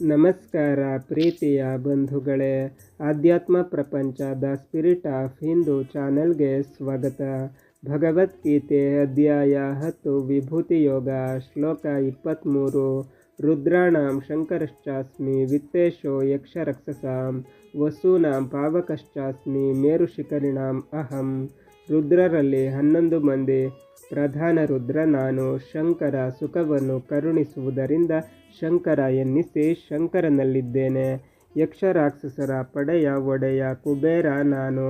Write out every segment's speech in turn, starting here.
ನಮಸ್ಕಾರ ಪ್ರೀತಿಯ ಬಂಧುಗಳೇ ಆಧ್ಯಾತ್ಮ ಪ್ರಪಂಚ ದ ಸ್ಪಿರಿಟ್ ಆಫ್ ಹಿಂದೂ ಚಾನೆಲ್ಗೆ ಸ್ವಾಗತ ಭಗವದ್ಗೀತೆ ಅಧ್ಯಾಯ ಹತ್ತು ವಿಭೂತಿ ಯೋಗ ಶ್ಲೋಕ ಇಪ್ಪತ್ತ್ಮೂರು ರುದ್ರಾಣಾಂ ಶಂಕರಶ್ಚಾಸ್ಮಿ ವಿತ್ತೇಶೋ ಯಕ್ಷರಕ್ಷಸಾಂ ವಸೂನಾಂ ಪಾವಕಶ್ಚಾಸ್ಮಿ ಮೇರುಶಿಖರಿಣಾಂ ಅಹಂ ರುದ್ರರಲ್ಲಿ ಹನ್ನೊಂದು ಮಂದಿ ಪ್ರಧಾನ ರುದ್ರ ನಾನು ಶಂಕರ ಸುಖವನ್ನು ಕರುಣಿಸುವುದರಿಂದ ಶಂಕರ ಎನ್ನಿಸಿ ಶಂಕರನಲ್ಲಿದ್ದೇನೆ. ಯಕ್ಷರಾಕ್ಷಸರ ಪಡೆಯ ಒಡೆಯ ಕುಬೇರ ನಾನು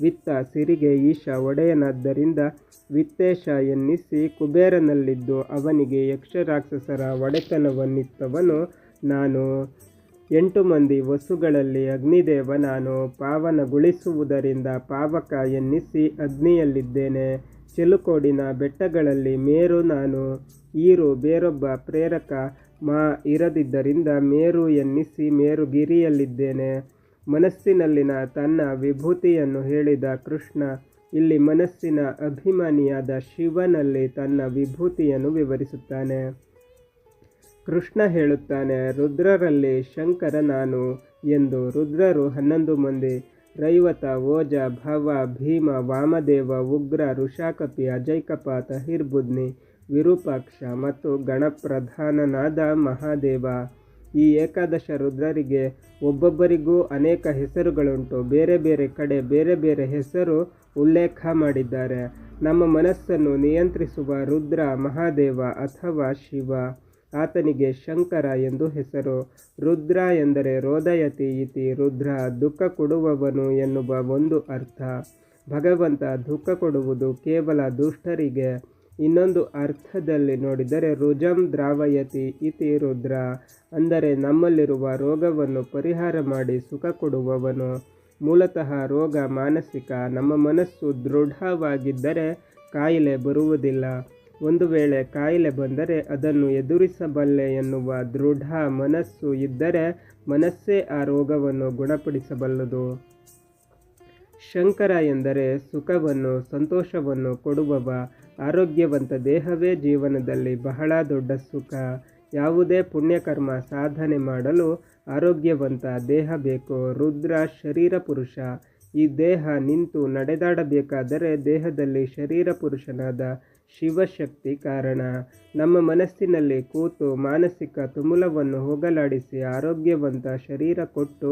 ವಿತ್ತ ಸಿರಿಗೆ ಈಶ ಒಡೆಯನಾದ್ದರಿಂದ ವಿತ್ತೇಶ ಎನ್ನಿಸಿ ಕುಬೇರನಲ್ಲಿದ್ದು ಅವನಿಗೆ ಯಕ್ಷರಾಕ್ಷಸರ ಒಡೆತನವನ್ನಿತ್ತವನು. ನಾನು ಎಂಟು ಮಂದಿ ವಸುಗಳಲ್ಲಿ ಅಗ್ನಿದೇವ ನಾನು ಪಾವನಗೊಳಿಸುವುದರಿಂದ ಪಾವಕ ಎನ್ನಿಸಿ ಅಗ್ನಿಯಲ್ಲಿದ್ದೇನೆ. ಚೆಲುಕೋಡಿನ ಬೆಟ್ಟಗಳಲ್ಲಿ ಮೇರು ನಾನು, ಈರು ಬೇರೊಬ್ಬ ಪ್ರೇರಕ ಮಾ ಇರದಿದ್ದರಿಂದ ಮೇರು ಎನ್ನಿಸಿ ಮೇರುಗಿರಿಯಲ್ಲಿದ್ದೇನೆ. ಮನಸ್ಸಿನಲ್ಲಿನ ತನ್ನ ವಿಭೂತಿಯನ್ನು ಹೇಳಿದ ಕೃಷ್ಣ, ಇಲ್ಲಿ ಮನಸ್ಸಿನ ಅಭಿಮಾನಿಯಾದ ಶಿವನಲ್ಲಿ ತನ್ನ ವಿಭೂತಿಯನ್ನು ವಿವರಿಸುತ್ತಾನೆ. ಕೃಷ್ಣ ಹೇಳುತ್ತಾನೆ, ರುದ್ರರಲ್ಲಿ ಶಂಕರ ನಾನು ಎಂದು ರುದ್ರರು ಹನ್ನೊಂದು ಮಂದಿ, ರೈವತ, ಓಜ, ಭವ, ಭೀಮ, ವಾಮದೇವ, ಉಗ್ರ, ಋಷಾಕಪಿ, ಅಜೈಕಪಾತ, ಹಿರ್ಬುದ್ನಿ, ವಿರೂಪಾಕ್ಷ ಮತ್ತು ಗಣಪ್ರಧಾನನಾದ ಮಹಾದೇವ ಈ ಏಕಾದಶ ರುದ್ರರಿಗೆ ಒಬ್ಬೊಬ್ಬರಿಗೂ ಅನೇಕ ಹೆಸರುಗಳುಂಟು. ಬೇರೆ ಬೇರೆ ಕಡೆ ಬೇರೆ ಬೇರೆ ಹೆಸರು ಉಲ್ಲೇಖ ಮಾಡಿದ್ದಾರೆ. ನಮ್ಮ ಮನಸ್ಸನ್ನು ನಿಯಂತ್ರಿಸುವ ರುದ್ರ, ಮಹಾದೇವ ಅಥವಾ ಶಿವ. ಆತನಿಗೆ ಶಂಕರ ಎಂದು ಹೆಸರು. ರುದ್ರ ಎಂದರೆ ರೋದಯತಿ ಇತಿ. ರುದ್ರ ದುಃಖ ಕೊಡುವವನು ಎನ್ನುವ ಒಂದು ಅರ್ಥ. ಭಗವಂತ ದುಃಖ ಕೊಡುವುದು ಕೇವಲ ದುಷ್ಟರಿಗೆ. ಇನ್ನೊಂದು ಅರ್ಥದಲ್ಲಿ ನೋಡಿದರೆ ರುಜಂ ದ್ರಾವಯತಿ ಇತಿ ರುದ್ರ. ಅಂದರೆ ನಮ್ಮಲ್ಲಿರುವ ರೋಗವನ್ನು ಪರಿಹಾರ ಮಾಡಿ ಸುಖ ಕೊಡುವವನು. ಮೂಲತಃ ರೋಗ ಮಾನಸಿಕ. ನಮ್ಮ ಮನಸ್ಸು ದೃಢವಾಗಿದ್ದರೆ ಕಾಯಿಲೆ ಬರುವುದಿಲ್ಲ. ಒಂದು ವೇಳೆ ಕಾಯಿಲೆ ಬಂದರೆ ಅದನ್ನು ಎದುರಿಸಬಲ್ಲೆ ಎನ್ನುವ ದೃಢ ಮನಸ್ಸು ಇದ್ದರೆ ಮನಸ್ಸೇ ಆ ರೋಗವನ್ನು ಗುಣಪಡಿಸಬಲ್ಲದು. ಶಂಕರ ಎಂದರೆ ಸುಖವನ್ನು, ಸಂತೋಷವನ್ನು ಕೊಡುವವ. ಆರೋಗ್ಯವಂತ ದೇಹವೇ ಜೀವನದಲ್ಲಿ ಬಹಳ ದೊಡ್ಡ ಸುಖ. ಯಾವುದೇ ಪುಣ್ಯಕರ್ಮ ಸಾಧನೆ ಮಾಡಲು ಆರೋಗ್ಯವಂತ ದೇಹ ಬೇಕು. ರುದ್ರ ಶರೀರ ಪುರುಷ. ಈ ದೇಹ ನಿಂತು ನಡೆದಾಡಬೇಕಾದರೆ ದೇಹದಲ್ಲಿ ಶರೀರ ಪುರುಷನಾದ ಶಿವಶಕ್ತಿ ಕಾರಣ. ನಮ್ಮ ಮನಸ್ಸಿನಲ್ಲಿ ಕೂತು ಮಾನಸಿಕ ತುಮುಲವನ್ನು ಹೋಗಲಾಡಿಸಿ ಆರೋಗ್ಯವಂತ ಶರೀರ ಕೊಟ್ಟು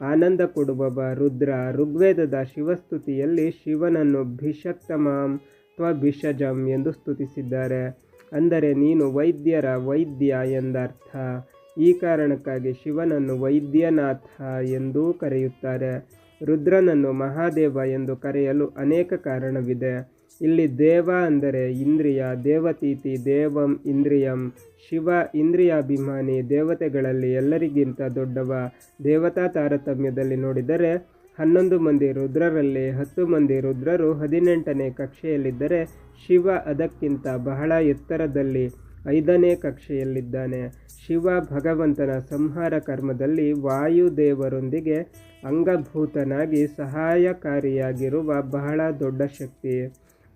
ಆನಂದ ಕೊಡುವವ ರುದ್ರ. ಋಗ್ವೇದದ ಶಿವಸ್ತುತಿಯಲ್ಲಿ ಶಿವನನ್ನು ಭಿಷಕ್ತಮಾಂ ತ್ವಭಿಷಜಂ ಎಂದು ಸ್ತುತಿಸಿದ್ದಾರೆ. ಅಂದರೆ ನೀನು ವೈದ್ಯರ ವೈದ್ಯ ಎಂದರ್ಥ. ಈ ಕಾರಣಕ್ಕಾಗಿ ಶಿವನನ್ನು ವೈದ್ಯನಾಥ ಎಂದೂ ಕರೆಯುತ್ತಾರೆ. ರುದ್ರನನ್ನು ಮಹಾದೇವ ಎಂದು ಕರೆಯಲು ಅನೇಕ ಕಾರಣವಿದೆ. ಇಲ್ಲಿ ದೇವ ಅಂದರೆ ಇಂದ್ರಿಯ, ದೇವತೀತಿ ದೇವಂ ಇಂದ್ರಿಯಂ, ಶಿವ ಇಂದ್ರಿಯಾಭಿಮಾನಿ, ದೇವತೆಗಳಲ್ಲಿ ಎಲ್ಲರಿಗಿಂತ ದೊಡ್ಡವ, ದೇವತಾ ತಾರತಮ್ಯದಲ್ಲಿ ನೋಡಿದರೆ ಹನ್ನೊಂದು ಮಂದಿ ರುದ್ರರಲ್ಲಿ ಹತ್ತು ಮಂದಿ ರುದ್ರರು ಹದಿನೆಂಟನೇ ಕಕ್ಷೆಯಲ್ಲಿದ್ದರೆ ಶಿವ ಅದಕ್ಕಿಂತ ಬಹಳ ಎತ್ತರದಲ್ಲಿ ಐದನೇ ಕಕ್ಷೆಯಲ್ಲಿದ್ದಾನೆ. ಶಿವ ಭಗವಂತನ ಸಂಹಾರ ಕರ್ಮದಲ್ಲಿ ವಾಯುದೇವರೊಂದಿಗೆ ಅಂಗಭೂತನಾಗಿ ಸಹಾಯಕಾರಿಯಾಗಿರುವ ಬಹಳ ದೊಡ್ಡ ಶಕ್ತಿ.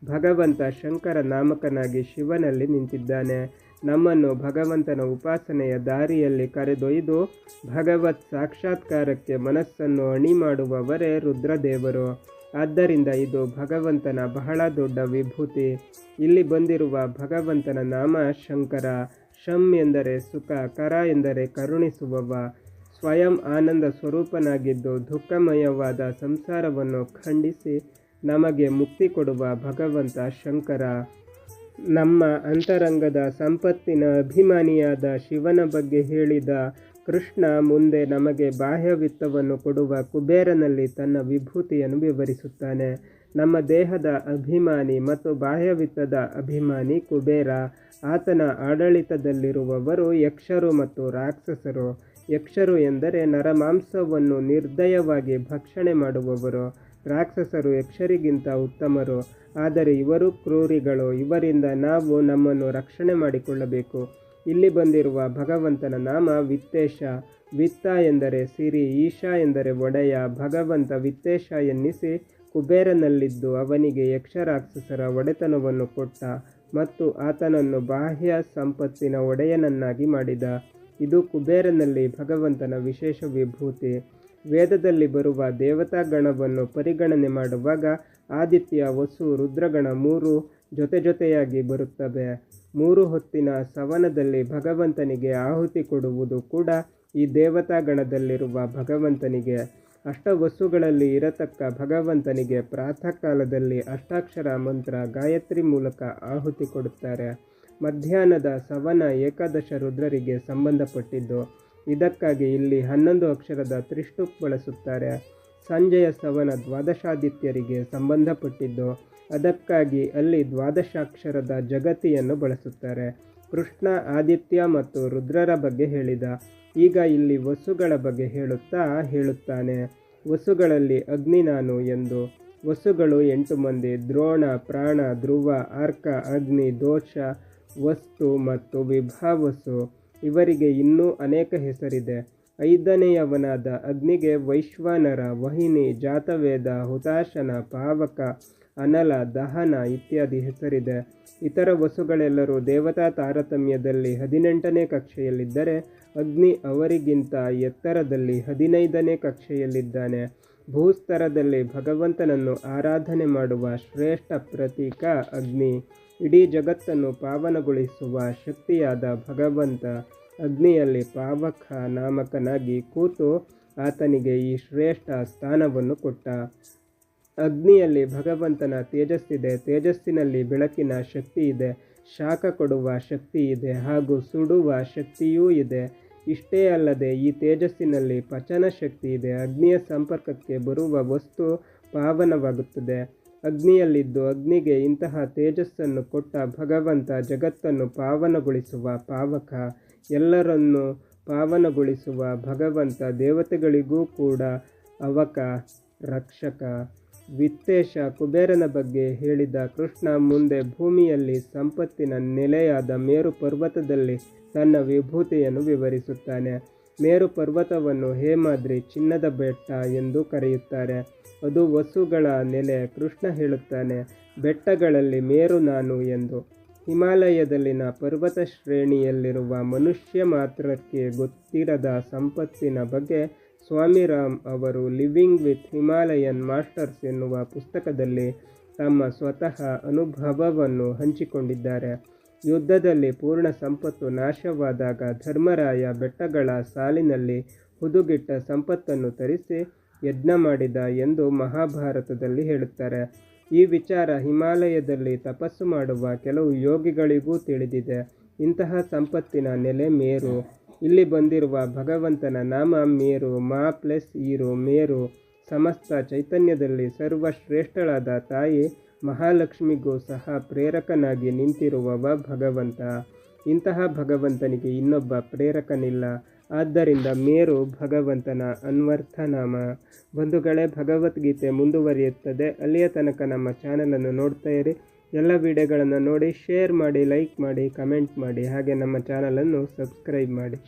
ಭಗವಂತ ಶಂಕರ ನಾಮಕನಾಗಿ ಶಿವನಲ್ಲಿ ನಿಂತಿದ್ದಾನೆ. ನಮ್ಮನ್ನು ಭಗವಂತನ ಉಪಾಸನೆಯ ದಾರಿಯಲ್ಲಿ ಕರೆದೊಯ್ದು ಭಗವತ್ ಸಾಕ್ಷಾತ್ಕಾರಕ್ಕೆ ಮನಸ್ಸನ್ನು ಅಣಿ ಮಾಡುವವರೇ ರುದ್ರದೇವರು. ಆದ್ದರಿಂದ ಇದು ಭಗವಂತನ ಬಹಳ ದೊಡ್ಡ ವಿಭೂತಿ. ಇಲ್ಲಿ ಬಂದಿರುವ ಭಗವಂತನ ನಾಮ ಶಂಕರ. ಶಂ ಎಂದರೆ ಸುಖ, ಕರ ಎಂದರೆ ಕರುಣಿಸುವವ. ಸ್ವಯಂ ಆನಂದ ಸ್ವರೂಪನಾಗಿದ್ದು ದುಃಖಮಯವಾದ ಸಂಸಾರವನ್ನು ಖಂಡಿಸಿ ನಮಗೆ ಮುಕ್ತಿ ಕೊಡುವ ಭಗವಂತ ಶಂಕರ. ನಮ್ಮ ಅಂತರಂಗದ ಸಂಪತ್ತಿನ ಅಭಿಮಾನಿಯಾದ ಶಿವನ ಬಗ್ಗೆ ಹೇಳಿದ ಕೃಷ್ಣ ಮುಂದೆ ನಮಗೆ ಬಾಹ್ಯವಿತ್ತವನ್ನು ಕೊಡುವ ಕುಬೇರನಲ್ಲಿ ತನ್ನ ವಿಭೂತಿಯನ್ನು ವಿವರಿಸುತ್ತಾನೆ. ನಮ್ಮ ದೇಹದ ಅಭಿಮಾನಿ ಮತ್ತು ಬಾಹ್ಯವಿತ್ತದ ಅಭಿಮಾನಿ ಕುಬೇರ. ಆತನ ಆಡಳಿತದಲ್ಲಿರುವವರು ಯಕ್ಷರು ಮತ್ತು ರಾಕ್ಷಸರು. ಯಕ್ಷರು ಎಂದರೆ ನರಮಾಂಸವನ್ನು ನಿರ್ದಯವಾಗಿ ಭಕ್ಷಣೆ ಮಾಡುವವರು. ರಾಕ್ಷಸರು, ಯಕ್ಷರಿಗಿಂತ ಉತ್ತಮರು. ಆದರೆ ಇವರು ಕ್ರೂರಿಗಳು. ಇವರಿಂದ ನಾವು ನಮ್ಮನ್ನು ರಕ್ಷಣೆ ಮಾಡಿಕೊಳ್ಳಬೇಕು. ಇಲ್ಲಿ ಬಂದಿರುವ ಭಗವಂತನ ನಾಮ ವಿತ್ತೇಶ ವಿತ್ತ ಎಂದರೆ ಸಿರಿ, ಈಶಾ ಎಂದರೆ ಒಡೆಯ. ಭಗವಂತ ವಿತ್ತೇಶ ಎನ್ನಿಸಿ ಕುಬೇರನಲ್ಲಿದ್ದು ಅವನಿಗೆ ಯಕ್ಷರಾಕ್ಷಸರ ಒಡೆತನವನ್ನು ಕೊಟ್ಟ ಮತ್ತು ಆತನನ್ನು ಬಾಹ್ಯ ಸಂಪತ್ತಿನ ಒಡೆಯನನ್ನಾಗಿ ಮಾಡಿದ. ಇದು ಕುಬೇರನಲ್ಲಿ ಭಗವಂತನ ವಿಶೇಷ ವಿಭೂತಿ. ವೇದದಲ್ಲಿ ಬರುವ ದೇವತಾ ಗಣವನ್ನು ಪರಿಗಣನೆ ಮಾಡುವಾಗ ಆದಿತ್ಯ, ವಸು, ರುದ್ರಗಣ ಮೂರು ಜೊತೆ ಜೊತೆಯಾಗಿ ಬರುತ್ತವೆ. ಮೂರು ಹೊತ್ತಿನ ಸವನದಲ್ಲಿ ಭಗವಂತನಿಗೆ ಆಹುತಿ ಕೊಡುವುದು ಕೂಡ ಈ ದೇವತಾ ಗಣದಲ್ಲಿರುವ ಭಗವಂತನಿಗೆ. ಅಷ್ಟವಸುಗಳಲ್ಲಿ ಇರತಕ್ಕ ಭಗವಂತನಿಗೆ ಪ್ರಾತಃ ಕಾಲದಲ್ಲಿ ಅಷ್ಟಾಕ್ಷರ ಮಂತ್ರ ಗಾಯತ್ರಿ ಮೂಲಕ ಆಹುತಿ ಕೊಡುತ್ತಾರೆ. ಮಧ್ಯಾಹ್ನದ ಸವನ ಏಕಾದಶ ರುದ್ರರಿಗೆ ಸಂಬಂಧಪಟ್ಟಿದ್ದು. ಇದಕ್ಕಾಗಿ ಇಲ್ಲಿ ಹನ್ನೊಂದು ಅಕ್ಷರದ ತ್ರಿಷ್ಟುಪ್ ಬಳಸುತ್ತಾರೆ. ಸಂಜೆಯ ಸವನ ದ್ವಾದಶಾದಿತ್ಯರಿಗೆ ಸಂಬಂಧಪಟ್ಟಿದ್ದು, ಅದಕ್ಕಾಗಿ ಅಲ್ಲಿ ದ್ವಾದಶಾಕ್ಷರದ ಜಗತಿಯನ್ನು ಬಳಸುತ್ತಾರೆ. ಕೃಷ್ಣ, ಆದಿತ್ಯ ಮತ್ತು ರುದ್ರರ ಬಗ್ಗೆ ಹೇಳಿದ. ಈಗ ಇಲ್ಲಿ ವಸುಗಳ ಬಗ್ಗೆ ಹೇಳುತ್ತಾ ಹೇಳುತ್ತಾನೆ. ವಸುಗಳಲ್ಲಿ ಅಗ್ನಿ ನಾನು ಎಂದು. ವಸುಗಳು ಎಂಟು ಮಂದಿ, ದ್ರೋಣ, ಪ್ರಾಣ, ಧ್ರುವ ಅರ್ಕ ಅಗ್ನಿ, ದೋಷ, ವಸ್ತು ಮತ್ತು ವಿಭಾವಸು. ಇವರಿಗೆ ಇನ್ನೂ ಅನೇಕ ಹೆಸರಿದೆ. ಐದನೆಯವನಾದ ಅಗ್ನಿಗೆ ವೈಶ್ವಾನರ ವಹಿನಿ, ಜಾತವೇದ, ಹುತಾಶನ, ಪಾವಕ, ಅನಲ, ದಹನ ಇತ್ಯಾದಿ ಹೆಸರಿದೆ. ಇತರ ವಸುಗಳೆಲ್ಲರೂ ದೇವತಾ ತಾರತಮ್ಯದಲ್ಲಿ ಹದಿನೆಂಟನೇ ಕಕ್ಷೆಯಲ್ಲಿದ್ದರೆ ಅಗ್ನಿ ಅವರಿಗಿಂತ ಎತ್ತರದಲ್ಲಿ ಹದಿನೈದನೇ ಕಕ್ಷೆಯಲ್ಲಿದ್ದಾನೆ. ಭೂಸ್ತರದಲ್ಲಿ ಭಗವಂತನನ್ನು ಆರಾಧನೆ ಮಾಡುವ ಶ್ರೇಷ್ಠ ಪ್ರತೀಕ ಅಗ್ನಿ. ಇಡೀ ಜಗತ್ತನ್ನು ಪಾವನಗೊಳಿಸುವ ಶಕ್ತಿಯಾದ ಭಗವಂತ ಅಗ್ನಿಯಲ್ಲಿ ಪಾವಕ ನಾಮಕನಾಗಿ ಕೂತು ಆತನಿಗೆ ಈ ಶ್ರೇಷ್ಠ ಸ್ಥಾನವನ್ನು ಕೊಟ್ಟ. ಅಗ್ನಿಯಲ್ಲಿ ಭಗವಂತನ ತೇಜಸ್ಸಿದೆ, ತೇಜಸ್ಸಿನಲ್ಲಿ ಬೆಳಕಿನ ಶಕ್ತಿ ಇದೆ ಶಾಖ ಕೊಡುವ ಶಕ್ತಿ ಇದೆ ಹಾಗೂ ಸುಡುವ ಶಕ್ತಿಯೂ ಇದೆ. ಇಷ್ಟೇ ಅಲ್ಲದೆ ಈ ತೇಜಸ್ಸಿನಲ್ಲಿ ಪಚನ ಶಕ್ತಿ ಇದೆ ಅಗ್ನಿಯ ಸಂಪರ್ಕಕ್ಕೆ ಬರುವ ವಸ್ತು ಪಾವನವಾಗುತ್ತದೆ. ಅಗ್ನಿಯಲ್ಲಿದ್ದು ಅಗ್ನಿಗೆ ಇಂತಹ ತೇಜಸ್ಸನ್ನು ಕೊಟ್ಟ ಭಗವಂತ ಜಗತ್ತನ್ನು ಪಾವನಗೊಳಿಸುವ ಪಾವಕ, ಎಲ್ಲರನ್ನು ಪಾವನಗೊಳಿಸುವ ಭಗವಂತ ದೇವತೆಗಳಿಗೂ ಕೂಡ ಅವಕ, ರಕ್ಷಕ. ವಿತ್ತೇಶ ಕುಬೇರನ ಬಗ್ಗೆ ಹೇಳಿದ ಕೃಷ್ಣ ಮುಂದೆ ಭೂಮಿಯಲ್ಲಿ ಸಂಪತ್ತಿನ ನೆಲೆಯಾದ ಮೇರು ಪರ್ವತದಲ್ಲಿ ತನ್ನ ವಿಭೂತಿಯನ್ನು ವಿವರಿಸುತ್ತಾನೆ. ಮೇರು ಪರ್ವತವನ್ನು ಹೇಮಾದ್ರಿ ಚಿನ್ನದ ಬೆಟ್ಟ ಎಂದು ಕರೆಯುತ್ತಾರೆ. ಅದು ವಸುಗಳ ನೆಲೆ ಕೃಷ್ಣ ಹೇಳುತ್ತಾನೆ. ಬೆಟ್ಟಗಳಲ್ಲಿ ಮೇರು ನಾನು ಎಂದು. ಹಿಮಾಲಯದಲ್ಲಿನ ಪರ್ವತ ಶ್ರೇಣಿಯಲ್ಲಿರುವ ಮನುಷ್ಯ ಮಾತ್ರಕ್ಕೆ ಗೊತ್ತಿರದ ಸಂಪತ್ತಿನ ಬಗ್ಗೆ ಸ್ವಾಮಿ ರಾಮ್ ಅವರು ಲಿವಿಂಗ್ ವಿತ್ ಹಿಮಾಲಯನ್ ಮಾಸ್ಟರ್ಸ್ ಎನ್ನುವ ಪುಸ್ತಕದಲ್ಲಿ ತಮ್ಮ ಸ್ವತಃ ಅನುಭವವನ್ನು ಹಂಚಿಕೊಂಡಿದ್ದಾರೆ. ಯುದ್ಧದಲ್ಲಿ ಪೂರ್ಣ ಸಂಪತ್ತು ನಾಶವಾದಾಗ ಧರ್ಮರಾಯ ಬೆಟ್ಟಗಳ ಸಾಲಿನಲ್ಲಿ ಹುದುಗಿಟ್ಟ ಸಂಪತ್ತನ್ನು ತರಿಸಿ ಯಜ್ಞ ಮಾಡಿದ ಎಂದು ಮಹಾಭಾರತದಲ್ಲಿ ಹೇಳುತ್ತಾರೆ. ಈ ವಿಚಾರ ಹಿಮಾಲಯದಲ್ಲಿ ತಪಸ್ಸು ಮಾಡುವ ಕೆಲವು ಯೋಗಿಗಳಿಗೂ ತಿಳಿದಿದೆ. ಇಂತಹ ಸಂಪತ್ತಿನ ನೆಲೆ ಮೇರು. ಇಲ್ಲಿ ಬಂದಿರುವ ಭಗವಂತನ ನಾಮ ಮೇರು, ಮಾ ಪ್ಲಸ್ ಈರು ಮೇರು. ಸಮಸ್ತ ಚೈತನ್ಯದಲ್ಲಿ ಸರ್ವಶ್ರೇಷ್ಠಳಾದ ತಾಯಿ ಮಹಾಲಕ್ಷ್ಮಿಗೂ ಸಹ ಪ್ರೇರಕನಾಗಿ ನಿಂತಿರುವವ ಭಗವಂತ. ಇಂತಹ ಭಗವಂತನಿಗೆ ಇನ್ನೊಬ್ಬ ಪ್ರೇರಕನಿಲ್ಲ. ಆದ್ದರಿಂದ ಮೇರು ಭಗವಂತನ ಅನ್ವರ್ಥನಾಮ. ಬಂಧುಗಳೇ, ಭಗವದ್ಗೀತೆ ಮುಂದುವರಿಯುತ್ತದೆ. ಅಲ್ಲಿಯ ತನಕ ನಮ್ಮ ಚಾನಲನ್ನು ನೋಡ್ತಾ ಇರಿ. ಎಲ್ಲ ವಿಡಿಯೋಗಳನ್ನು ನೋಡಿ, ಶೇರ್ ಮಾಡಿ, ಲೈಕ್ ಮಾಡಿ, ಕಮೆಂಟ್ ಮಾಡಿ. ಹಾಗೆ ನಮ್ಮ ಚಾನಲನ್ನು ಸಬ್ಸ್ಕ್ರೈಬ್ ಮಾಡಿ.